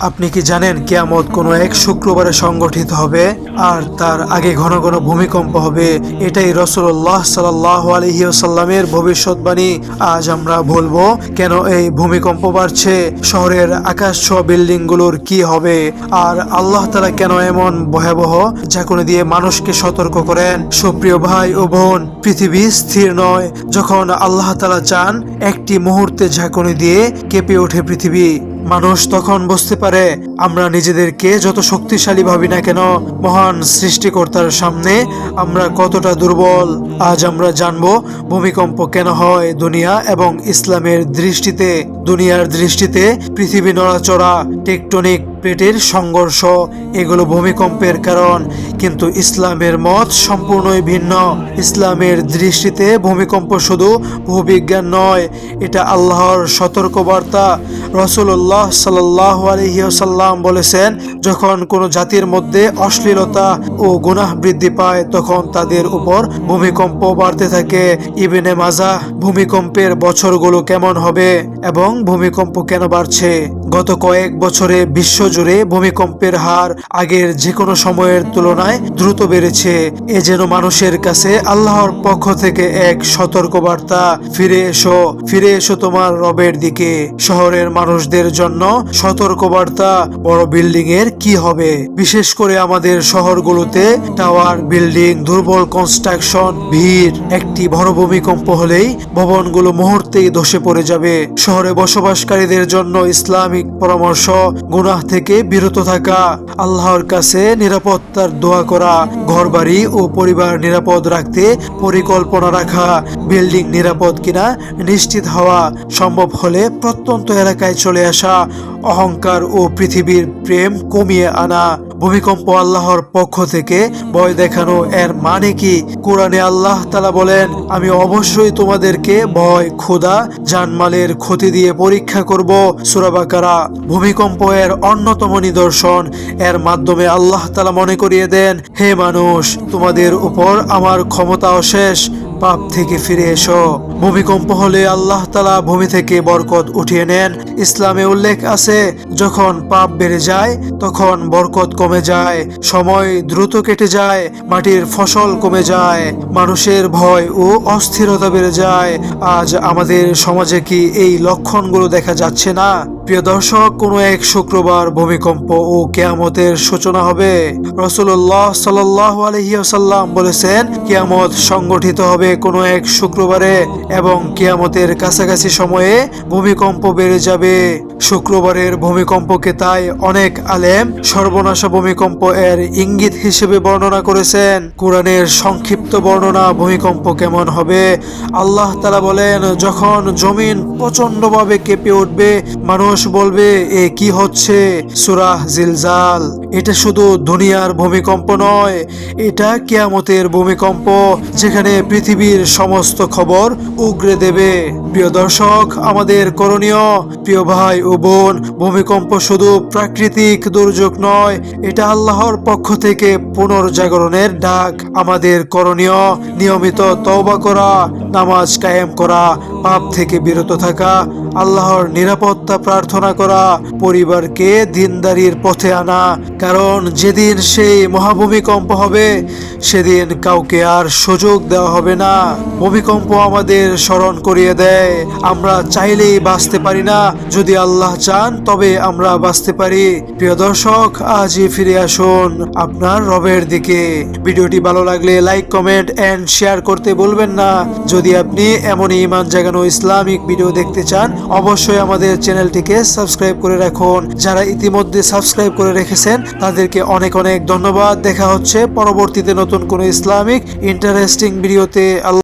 আপনি কি জানেন কেয়ামত কোনো এক শুক্রবারে সংগঠিত হবে? আর তার আগে ঘন ঘন ভূমিকম্প হবে। এটাই রসুল্লাহ সাল্লাহ আলহিউসাল্লামের ভবিষ্যৎবাণী। আজ আমরা বলব, কেন এই ভূমিকম্প বাড়ছে? শহরের আকাশ ছোঁয়া বিল্ডিংগুলোর কি হবে? আর আল্লাহ তালা কেন এমন ভয়াবহ? ঝাঁকুনি দিয়ে মানুষকে সতর্ক করেন। সুপ্রিয় ভাই ও বোন, পৃথিবী স্থির নয়। যখন আল্লাহ তালা চান, একটি মুহূর্তে ঝাঁকুনি দিয়ে কেঁপে ওঠে পৃথিবী। মানুষ তখন বুঝতে পারে আমরা নিজেদেরকে যত শক্তিশালী ভাবি না কেন, মহান সৃষ্টিকর্তার সামনে আমরা কতটা দুর্বল। আজ আমরা জানব ভূমিকম্প কেন হয় দুনিয়া এবং ইসলামের দৃষ্টিতে, দুনিয়ার দৃষ্টিতে পৃথিবী নড়াচড়া, টেকটনিক প্লেটের সংঘর্ষ, এগুলো ভূমিকম্পের কারণ, কিন্তু ইসলামের মত সম্পূর্ণই ভিন্ন। ইসলামের দৃষ্টিতে ভূমিকম্প শুধু ভূবিজ্ঞান নয়, এটা আল্লাহর সতর্কবার্তা। রসুল্লাহ সাল্লাহ বলেছেন, যখন কোনো জাতির মধ্যে অশ্লীলতা ও গুনাহ বৃদ্ধি পায়, তখন তাদের উপর ভূমিকম্প বাড়তে থাকে। ইবেনে মাজা, ভূমিকম্পের বছরগুলো কেমন হবে এবং ভূমিকম্প কেন বাড়ছে? গত কয়েক বছরে বিশ্বজুড়ে ভূমিকম্পের হার আগের যে কোনো সময়ের তুলনায় দ্রুত বেড়েছে। এ যেন মানুষের কাছে আল্লাহর পক্ষ থেকে এক সতর্কবার্তা। ফিরে এসো ফিরে এসো তোমার রবের দিকে। শহরের মানুষদের জন্য সতর্কবার্তা, বড় বিল্ডিং এর কি হবে? বিশেষ করে আমাদের শহরগুলোতে টাওয়ার, বিল্ডিং, দুর্বল কনস্ট্রাকশন, ভিড়। একটি বড় ভূমিকম্প হলেই ভবনগুলো মুহূর্তেই ধসে পড়ে যাবে। শহরে বসবাসকারীদের জন্য ইসলামিক পরামর্শ, গুনাহ থেকে বিরত থাকা, আল্লাহর কাছে নিরাপত্তার দোয়া করা, ঘরবাড়ি ও পরিবার নিরাপদ রাখতে পরিকল্পনা রাখা, বিল্ডিং নিরাপদ কিনা নিশ্চিত হওয়া সম্ভব হলে প্রত্যন্ত এলাকায় চলে আসা, অহংকার ও পৃথিবীর প্রেম কমিয়ে আনা। ভূমিকম্প আল্লাহর পক্ষ থেকে ভয় দেখানো এর মানে কি? কোরআনে আল্লাহ তালা বলেন, আমি অবশ্যই তোমাদেরকে ভয়, ক্ষুধা, জানমালের ক্ষতি দিয়ে পরীক্ষা করব। সুরাবাকারা ভূমিকম্প এর অন্যতম নিদর্শন। এর মাধ্যমে আল্লাহ তালা মনে করিয়ে দেন, হে মানুষ, তোমাদের উপর আমার ক্ষমতা অশেষ পাপ থেকে ফিরে এসো। ভূমিকম্প হলে আল্লাহ তালা ভূমি থেকে বরকত উঠিয়ে নেন। ইসলামে উল্লেখ আছে, যখন পাপ বেড়ে যায়, তখন বরকত কমে যায়, সময় দ্রুত কেটে যায়, মাটির ফসল কমে যায়, মানুষের ভয় ও অস্থিরতা বেড়ে যায়। আজ আমাদের সমাজে কি এই লক্ষণগুলো দেখা যাচ্ছে না? প্রিয় দর্শক, কোনো এক শুক্রবার ভূমিকম্প ও কেয়ামতের সূচনা হবে। রসুল্লাহ সাল্লাহ আলহিয়াসাল্লাম বলেছেন, কেয়ামত সংগঠিত হবে কোনো এক শুক্রবারে। এবং কেয়ামতের কাছাকাছি সময়ে ভূমিকম্প বেড়ে যাবে। শুক্রবারের ভূমিকম্পকে তাই অনেক আলেম সর্বনাশা ভূমিকম্প এর ইঙ্গিত হিসেবে বর্ণনা করেছেন। কোরআনের সংক্ষিপ্ত বর্ণনা ভূমিকম্প কেমন হবে? আল্লাহ তালা বলেন, যখন জমিন প্রচন্ডভাবে কেঁপে উঠবে মানুষ বলবে, এ কি হচ্ছে? সুরাহ জিলজাল, এটা শুধু দুনিয়ার ভূমিকম্প নয়, এটা কেয়ামতের ভূমিকম্প যেখানে পৃথিবীর সমস্ত খবর উগরে দেবে। প্রিয় দর্শক, আমাদের করণীয়, প্রিয় ভাই ও বোন, ভূমিকম্প শুধু প্রাকৃতিক দুর্যোগ নয়, এটা আল্লাহর পক্ষ থেকে পুনর্জাগরণের ডাক। আমাদের করণীয়, নিয়মিত তওবা করা নামাজ কায়েম করা, পাপ থেকে বিরত থাকা, আল্লাহর নিরাপত্তা প্রার্থনা করা, পরিবারকে দিনদারির পথে আনা। কারণ যেদিন সেই মহাভূমিকম্প হবে, সেদিন কাউকে আর সুযোগ দেওয়া হবে না। ভূমিকম্প আমাদের স্মরণ করিয়ে দেয়। আমরা চাইলেই বাঁচতে পারি না। যদি আল্লাহ চান, তবে আমরা বাঁচতে পারি। প্রিয় দর্শক, আজই ফিরে আসুন আপনার রবের দিকে। ভিডিওটি ভালো লাগলে লাইক, কমেন্ট এন্ড শেয়ার করতে বলবেন না। যদি আপনি এমন ইমান জাগানো ইসলামিক ভিডিও দেখতে চান, অবশ্যই আমাদের চ্যানেলটিকে সাবস্ক্রাইব করে রাখুন। যারা ইতিমধ্যে সাবস্ক্রাইব করে রেখেছেন, তাদেরকে অনেক অনেক ধন্যবাদ। দেখা হচ্ছে পরবর্তীতে নতুন কোনো ইসলামিক ইন্টারেস্টিং ভিডিওতে। আল্লাহ